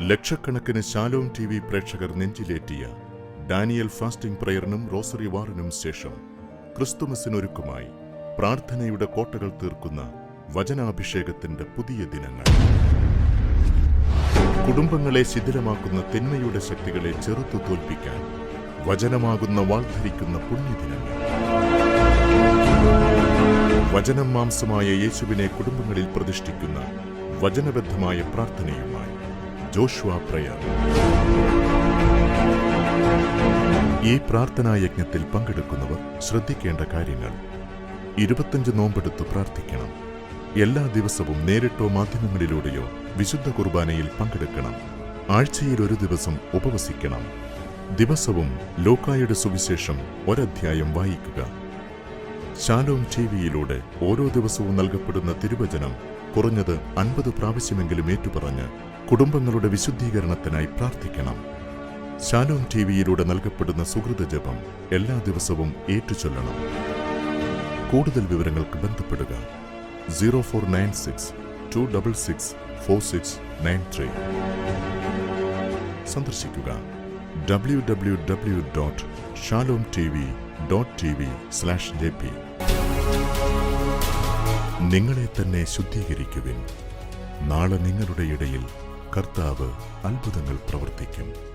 ലക്ഷക്കണക്കിന് Shalom T V പ്രേക്ഷകർ നെഞ്ചിലേറ്റിയ ഡാനിയൽ ഫാസ്റ്റിംഗ് പ്രയറിനും റോസറി വാറിനും ശേഷം ക്രിസ്തുമസിനൊരുക്കുമായി പ്രാർത്ഥനയുടെ കോട്ടകൾ തീർക്കുന്ന വചനാഭിഷേകത്തിന്റെ പുതിയ ദിനങ്ങൾ. കുടുംബങ്ങളെ ശിഥിലമാക്കുന്ന തിന്മയുടെ ശക്തികളെ ചെറുത്തു തോൽപ്പിക്കാൻ വചനമാകുന്ന വാൾധരിക്കുന്ന പുണ്യദിനങ്ങൾ. വചനം മാംസമായ യേശുവിനെ കുടുംബങ്ങളിൽ പ്രതിഷ്ഠിക്കുന്ന വചനബദ്ധമായ പ്രാർത്ഥനയുമായി ജോഷുവ പ്രയർ. ഈ പ്രാർത്ഥനാ യജ്ഞത്തിൽ പങ്കെടുക്കുന്നവർ ശ്രദ്ധിക്കേണ്ട കാര്യങ്ങൾ. ഇരുപത്തഞ്ച് നോമ്പെടുത്ത് പ്രാർത്ഥിക്കണം. എല്ലാ ദിവസവും നേരിട്ടോ മാധ്യമങ്ങളിലൂടെയോ വിശുദ്ധ കുർബാനയിൽ പങ്കെടുക്കണം. ആഴ്ചയിൽ ഒരു ദിവസം ഉപവസിക്കണം. ദിവസവും ലോക്കായുടെ സുവിശേഷം ഒരധ്യായം വായിക്കുക. ശാലോം ടിവിയിലൂടെ ഓരോ ദിവസവും നൽകപ്പെടുന്ന തിരുവചനം കുറഞ്ഞത് അൻപത് പ്രാവശ്യമെങ്കിലും ഏറ്റുപറഞ്ഞ് കുടുംബങ്ങളുടെ വിശുദ്ധീകരണത്തിനായി പ്രാർത്ഥിക്കണം. ശാലോം ടി വിയിലൂടെ നൽകപ്പെടുന്ന സുഹൃത ജപം എല്ലാ ദിവസവും ഏറ്റുചൊല്ലണം. കൂടുതൽ വിവരങ്ങൾക്ക് ബന്ധപ്പെടുക. Zero four nine six two double six four six nine three. സന്ദർശിക്കുക. W W W dot Shalom T V നിങ്ങളെ തന്നെ ശുദ്ധീകരിക്കുവിൻ. നാളെ നിങ്ങളുടെ ഇടയിൽ കർത്താവ് അത്ഭുതങ്ങൾ പ്രവർത്തിക്കും.